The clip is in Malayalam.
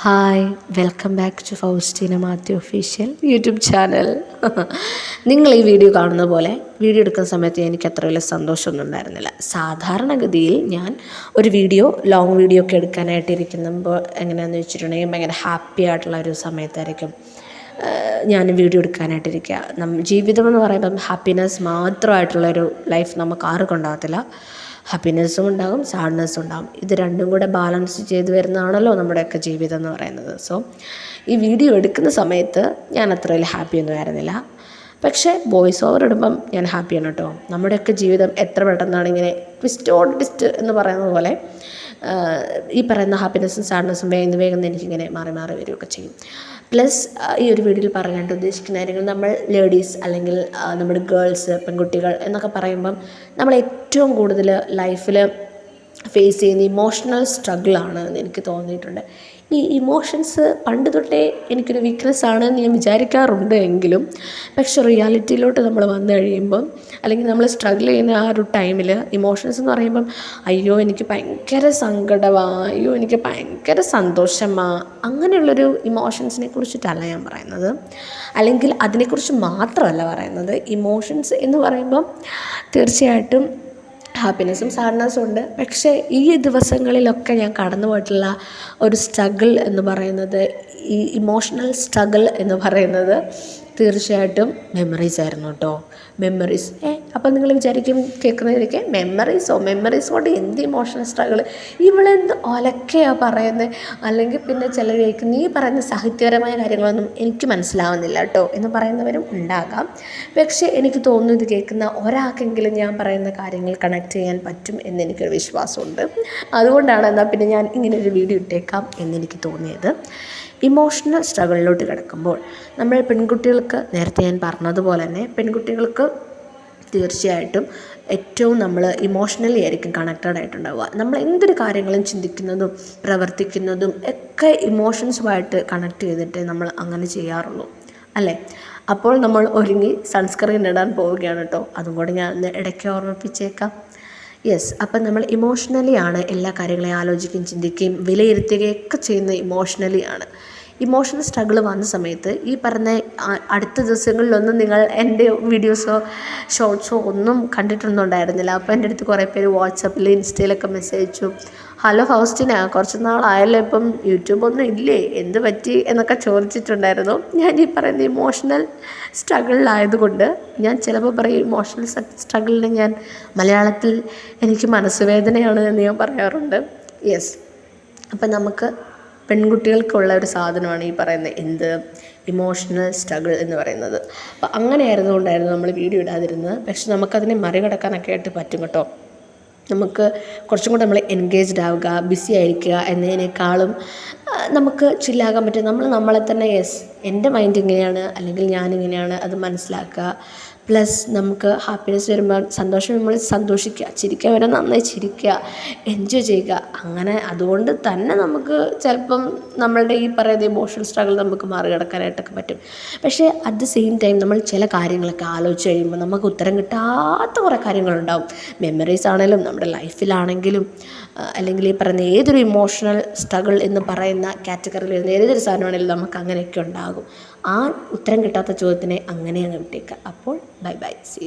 Hi welcome back to Faustina Mathew official YouTube channel നിങ്ങൾ ഈ വീഡിയോ കാണുന്ന പോലെ വീഡിയോ എടുക്കുന്ന സമയത്ത് എനിക്ക് അത്ര വലിയ സന്തോഷമൊന്നും ഉണ്ടായിരുന്നില്ല. സാധാരണഗതിയിൽ ഞാൻ ഒരു വീഡിയോ ലോങ് വീഡിയോ ഒക്കെ എടുക്കാനായിട്ട് ഇരിക്കുമ്പോൾ എങ്ങനെയാണെന്ന് വെച്ചിട്ടുണ്ടെങ്കിൽ ഭയങ്കര ഹാപ്പി ആയിട്ടുള്ള ഒരു സമയത്തായിരിക്കും. ഞാൻ വീഡിയോ എടുക്കാനായിട്ടിരിക്കുക ജീവിതം എന്ന് പറയുമ്പം ഹാപ്പിനെസ് മാത്രമായിട്ടുള്ളൊരു ലൈഫ് നമുക്ക് ആർക്കും ഉണ്ടാകത്തില്ല. ഹാപ്പിനെസ്സും ഉണ്ടാകും സാഡ്നെസ്സും ഉണ്ടാകും. ഇത് രണ്ടും കൂടെ ബാലൻസ് ചെയ്ത് വരുന്നതാണല്ലോ നമ്മുടെയൊക്കെ ജീവിതം എന്ന് പറയുന്നത്. സോ ഈ വീഡിയോ എടുക്കുന്ന സമയത്ത് ഞാൻ അത്ര ഹാപ്പിയൊന്നും ആയിരുന്നില്ല. പക്ഷേ വോയിസ് ഓവർ ഇടുമ്പം ഞാൻ ഹാപ്പിയാണ് കേട്ടോ. നമ്മുടെയൊക്കെ ജീവിതം എത്ര പെട്ടെന്നാണ് ഇങ്ങനെ ട്വിസ്റ്റോട് ട്വിസ്റ്റ് എന്ന് പറയുന്നത് പോലെ ഈ പറയുന്ന ഹാപ്പിനെസ്സും സാഡ്നെസ്സും വേഗം വേഗം എനിക്കിങ്ങനെ മാറി മാറി വരികയൊക്കെ ചെയ്യും. പ്ലസ് ഈ ഒരു വീഡിയോയിൽ പറയാനായിട്ട് ഉദ്ദേശിക്കുന്ന കാര്യങ്ങൾ നമ്മൾ ലേഡീസ് അല്ലെങ്കിൽ നമ്മുടെ ഗേൾസ് പെൺകുട്ടികൾ എന്നൊക്കെ പറയുമ്പം നമ്മൾ ഏറ്റവും കൂടുതൽ ലൈഫിൽ ഫേസ് ചെയ്യുന്ന ഇമോഷണൽ സ്ട്രഗിളാണ് എന്ന് എനിക്ക് തോന്നിയിട്ടുണ്ട്. ഈ ഇമോഷൻസ് പണ്ട് തൊട്ടേ എനിക്കൊരു വീക്ക്നെസ് ആണ് എന്ന് ഞാൻ വിചാരിക്കാറുണ്ട് എങ്കിലും പക്ഷെ റിയാലിറ്റിയിലോട്ട് നമ്മൾ വന്നു കഴിയുമ്പം അല്ലെങ്കിൽ നമ്മൾ സ്ട്രഗിൾ ചെയ്യുന്ന ആ ഒരു ടൈമിൽ ഇമോഷൻസ് എന്ന് പറയുമ്പം അയ്യോ എനിക്ക് ഭയങ്കര സങ്കടമാണ് അയ്യോ എനിക്ക് ഭയങ്കര സന്തോഷമാണ് അങ്ങനെയുള്ളൊരു ഇമോഷൻസിനെ കുറിച്ചിട്ടല്ല ഞാൻ പറയുന്നത്. അല്ലെങ്കിൽ അതിനെക്കുറിച്ച് മാത്രമല്ല പറയുന്നത്. ഇമോഷൻസ് എന്ന് പറയുമ്പം തീർച്ചയായിട്ടും ഹാപ്പിനെസ്സും സാഡ്നെസ്സും ഉണ്ട്. പക്ഷേ ഈ ദിവസങ്ങളിലൊക്കെ ഞാൻ കടന്നു പോയിട്ടുള്ള ഒരു സ്ട്രഗിൾ എന്ന് പറയുന്നത് ഈ ഇമോഷണൽ സ്ട്രഗിൾ എന്ന് പറയുന്നത് തീർച്ചയായിട്ടും മെമ്മറീസ് ആയിരുന്നു കേട്ടോ മെമ്മറീസ് ഏ അപ്പം നിങ്ങൾ വിചാരിക്കും കേൾക്കുന്നതിലേക്ക് മെമ്മറീസോ മെമ്മറീസ് കൊണ്ട് എന്ത് ഇമോഷണൽ സ്ട്രഗിൾ ഇവളെന്ത് ഒലക്കയാണ് പറയുന്നത് അല്ലെങ്കിൽ പിന്നെ ചിലർ ചോദിക്കും നീ പറയുന്ന സാഹിത്യപരമായ കാര്യങ്ങളൊന്നും എനിക്ക് മനസ്സിലാവുന്നില്ല കേട്ടോ എന്ന് പറയുന്നവരും ഉണ്ടാകാം. പക്ഷേ എനിക്ക് തോന്നുന്നു ഇത് കേൾക്കുന്ന ഒരാൾക്കെങ്കിലും ഞാൻ പറയുന്ന കാര്യങ്ങൾ കണക്ട് ചെയ്യാൻ പറ്റും എന്നെനിക്കൊരു വിശ്വാസമുണ്ട്. അതുകൊണ്ടാണ് എന്നാൽ പിന്നെ ഞാൻ ഇങ്ങനെ ഒരു വീഡിയോ ഇട്ടേക്കാം എന്നെനിക്ക് തോന്നിയത്. ഇമോഷണൽ സ്ട്രഗിളിലോട്ട് കിടക്കുമ്പോൾ നമ്മൾ പെൺകുട്ടികൾക്ക് നേരത്തെ ഞാൻ പറഞ്ഞതുപോലെ തന്നെ പെൺകുട്ടികൾക്ക് തീർച്ചയായിട്ടും ഏറ്റവും നമ്മൾ ഇമോഷണലി ആയിരിക്കും കണക്റ്റഡ് ആയിട്ടുണ്ടാവുക. നമ്മൾ എന്തൊരു കാര്യങ്ങളും ചിന്തിക്കുന്നതും പ്രവർത്തിക്കുന്നതും ഒക്കെ ഇമോഷൻസുമായിട്ട് കണക്ട് ചെയ്തിട്ട് നമ്മൾ അങ്ങനെ ചെയ്യാറുള്ളൂ. അല്ലേ? അപ്പോൾ നമ്മൾ ഒരുങ്ങി സൺസ്ക്രീൻ ഇടാൻ പോവുകയാണ് കേട്ടോ. അതും കൂടെ ഞാൻ ഒന്ന് ഇടയ്ക്ക് ഓർമ്മിപ്പിച്ചേക്കാം. യെസ് അപ്പം നമ്മൾ ഇമോഷണലി ആണ് എല്ലാ കാര്യങ്ങളെയും ആലോചിക്കുകയും ചിന്തിക്കുകയും വിലയിരുത്തുകയൊക്കെ ചെയ്യുന്നത് ഇമോഷണലി ആണ്. ഇമോഷണൽ സ്ട്രഗിൾ വന്ന സമയത്ത് ഈ പറഞ്ഞ അടുത്ത ദിവസങ്ങളിലൊന്നും നിങ്ങൾ എന്റെ വീഡിയോസോ ഷോർട്ട്സോ ഒന്നും കണ്ടിട്ടൊന്നും ഉണ്ടായിരുന്നില്ല അപ്പോൾ എന്റെ അടുത്ത് കുറേ പേര് വാട്സപ്പിൽ ഇൻസ്റ്റയിലൊക്കെ മെസ്സേജ് അയച്ചു. ഹലോ ഫൗസ്റ്റിന കുറച്ച് നാളായല്ലോ ഇപ്പം യൂട്യൂബൊന്നും ഇല്ലേ? എന്ത് പറ്റി? എന്നൊക്കെ ചോദിച്ചിട്ടുണ്ടായിരുന്നു. ഞാൻ ഈ പറയുന്ന ഇമോഷണൽ സ്ട്രഗിളിലായതുകൊണ്ട് ഞാൻ ചിലപ്പോൾ പറയും ഇമോഷണൽ സ്ട്രഗിളിന് ഞാൻ മലയാളത്തിൽ എനിക്ക് മനസ്സുവേദനയാണ് എന്ന് ഞാൻ പറയാറുണ്ട്. യെസ് അപ്പം നമുക്ക് പെൺകുട്ടികൾക്കുള്ള ഒരു സാധനമാണ് ഈ പറയുന്നത് എന്ത്? ഇമോഷണൽ സ്ട്രഗിൾ എന്ന് പറയുന്നത്. അപ്പോൾ അങ്ങനെ ആയിരുന്നുകൊണ്ടായിരുന്നു നമ്മൾ വീഡിയോ ഇടാതിരുന്നത്. പക്ഷെ നമുക്കതിനെ മറികടക്കാനൊക്കെ ആയിട്ട് പറ്റും കേട്ടോ. നമുക്ക് കുറച്ചും കൂടെ നമ്മൾ എൻഗേജ്ഡ് ആവുക ബിസി ആയിരിക്കുക എന്നതിനേക്കാളും നമുക്ക് ചില്ലാകാൻ പറ്റും. നമ്മൾ നമ്മളെ തന്നെ യെസ് എന്റെ മൈൻഡ് ഇങ്ങനെയാണ് അല്ലെങ്കിൽ ഞാനിങ്ങനെയാണ് അത് മനസ്സിലാക്കുക. പ്ലസ് നമുക്ക് ഹാപ്പിനെസ് വരുമ്പോൾ സന്തോഷം വരുമ്പോൾ സന്തോഷിക്കുക ചിരിക്കാൻ വരെ നന്നായി ചിരിക്കുക എൻജോയ് ചെയ്യുക. അങ്ങനെ അതുകൊണ്ട് തന്നെ നമുക്ക് ചിലപ്പം നമ്മളുടെ ഈ പറയുന്ന ഇമോഷണൽ സ്ട്രഗിൾ നമുക്ക് മറികടക്കാനായിട്ടൊക്കെ പറ്റും. പക്ഷേ അറ്റ് ദ സെയിം ടൈം നമ്മൾ ചില കാര്യങ്ങളൊക്കെ ആലോചിച്ച് കഴിയുമ്പോൾ നമുക്ക് ഉത്തരം കിട്ടാത്ത കുറേ കാര്യങ്ങളുണ്ടാവും. മെമ്മറീസ് ആണെങ്കിലും നമ്മുടെ ലൈഫിലാണെങ്കിലും അല്ലെങ്കിൽ ഈ പറയുന്ന ഏതൊരു ഇമോഷണൽ സ്ട്രഗിൾ എന്ന് പറയുന്ന കാറ്റഗറിയിൽ വരുന്ന ഏതൊരു സാധനമാണെങ്കിലും നമുക്ക് അങ്ങനെയൊക്കെ ഉണ്ടാകും. ആ ഉത്തരം കിട്ടാത്ത ചോദ്യത്തിനെ അങ്ങനെ അങ്ങ് വിട്ടേക്കുക. അപ്പോൾ Bye bye. See you.